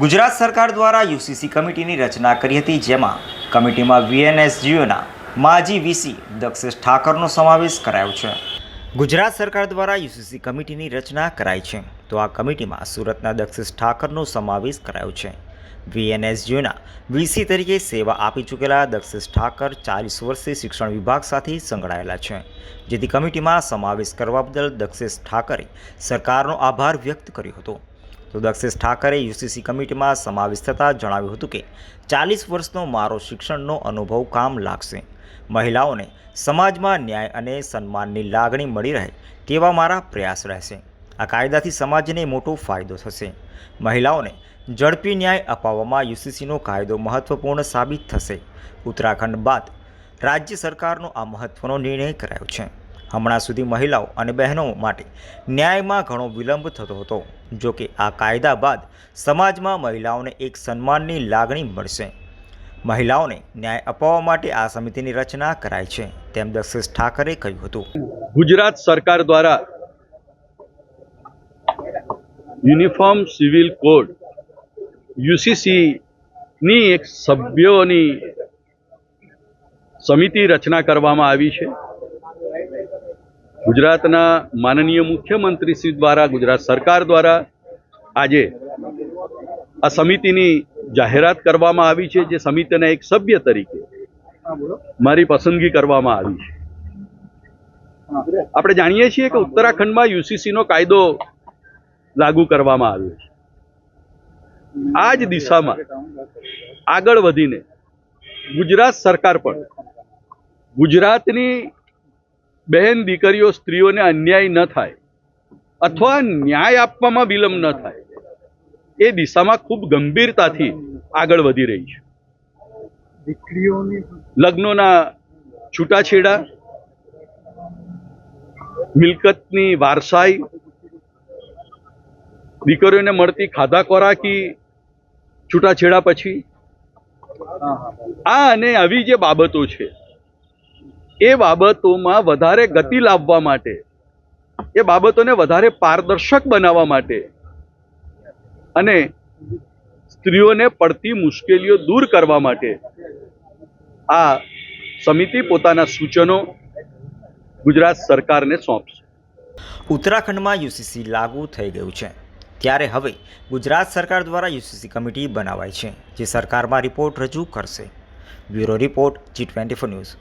ગુજરાત સરકાર દ્વારા યુસીસી કમિટીની રચના કરી હતી, જેમાં કમિટીમાં વીએનએસજીઓના માજી વીસી દક્ષેશ ઠાકરનો સમાવેશ કરાયો છે. ગુજરાત સરકાર દ્વારા યુસીસી કમિટીની રચના કરાઈ છે. તો આ કમિટીમાં સુરતના દક્ષેશ ઠાકરનો સમાવેશ કરાયો છે. વીએનએસજીઓના વીસી તરીકે સેવા આપી ચૂકેલા દક્ષેશ ઠાકર ચાલીસ વર્ષથી શિક્ષણ વિભાગ સાથે સંકળાયેલા છે. જેથી કમિટીમાં સમાવેશ કરવા બદલ દક્ષેશ ઠાકરે સરકારનો આભાર વ્યક્ત કર્યો હતો. તો દક્ષેશ ઠાકરે યુસીસી કમિટીમાં સમાવેશ થતાં જણાવ્યું હતું કે ચાલીસ વર્ષનો મારો શિક્ષણનો અનુભવ કામ લાગશે. મહિલાઓને સમાજમાં ન્યાય અને સન્માનની લાગણી મળી રહે તેવા મારા પ્રયાસ રહેશે. આ કાયદાથી સમાજને મોટો ફાયદો થશે. મહિલાઓને ઝડપી ન્યાય અપાવવામાં યુસીસીનો કાયદો મહત્વપૂર્ણ સાબિત થશે. ઉત્તરાખંડ બાદ રાજ્ય સરકારનો આ મહત્વનો નિર્ણય કરાયો છે. હમણાં સુધી મહિલાઓ અને બહેનો માટે ન્યાયમાં ઘણો વિલંબ થતો હતો. જો કે આ કાયદા બાદ સમાજમાં મહિલાઓને એક સન્માનની લાગણી મળશે. મહિલાઓને ન્યાય અપાવવા માટે આ સમિતિની રચના કરાઈ છે, તેમ દક્ષેશ ઠાકરે કહ્યું હતું. ગુજરાત સરકાર દ્વારા યુનિફોર્મ સિવિલ કોડ યુસીસી ની એક સભ્યોની સમિતિ રચના કરવામાં આવી છે. ગુજરાતના માનનીય મુખ્યમંત્રી શ્રી દ્વારા ગુજરાત સરકાર દ્વારા આજે આ સમિતિની જાહેરાત કરવામાં આવી છે જે સમિતિના એક સભ્ય તરીકે મારી પસંદગી કરવામાં આવી છે. આપણે જાણીએ છીએ કે ઉત્તરાખંડમાં યુસીસી નો કાયદો લાગુ કરવામાં આવ્યો છે. આ જ દિશામાં આગળ વધીને ગુજરાત સરકાર પણ ગુજરાતની બહેન દીકરીઓ સ્ત્રીઓને અન્યાય ન થાય અથવા ન્યાય આપવામાં વિલંબ ન થાય. એ દિશામાં ખૂબ ગંભીરતાથી આગળ વધી રહી છે. દીકરીઓની લગ્નોના છૂટાછેડા મિલકતની વારસાઈ દીકરીઓને મળતી ખાધા ખોરાકી છૂટાછેડા પછી આ અને આવી જે બાબતો છે એ બાબતોમાં વધારે ગતિ લાવવા માટે, એ બાબતોને વધારે પારદર્શક બનાવવા માટે અને સ્ત્રીઓને પડતી મુશ્કેલીઓ દૂર કરવા માટે આ સમિતિ પોતાના સૂચનો ગુજરાત સરકારને સોંપશે. ઉત્તરાખંડમાં યુસીસી લાગુ થઈ ગયું છે. ત્યારે હવે ગુજરાત સરકાર દ્વારા યુસીસી કમિટી બનાવાય છે, જે સરકારમાં રિપોર્ટ રજૂ કરશે. Bureau report G twenty four news.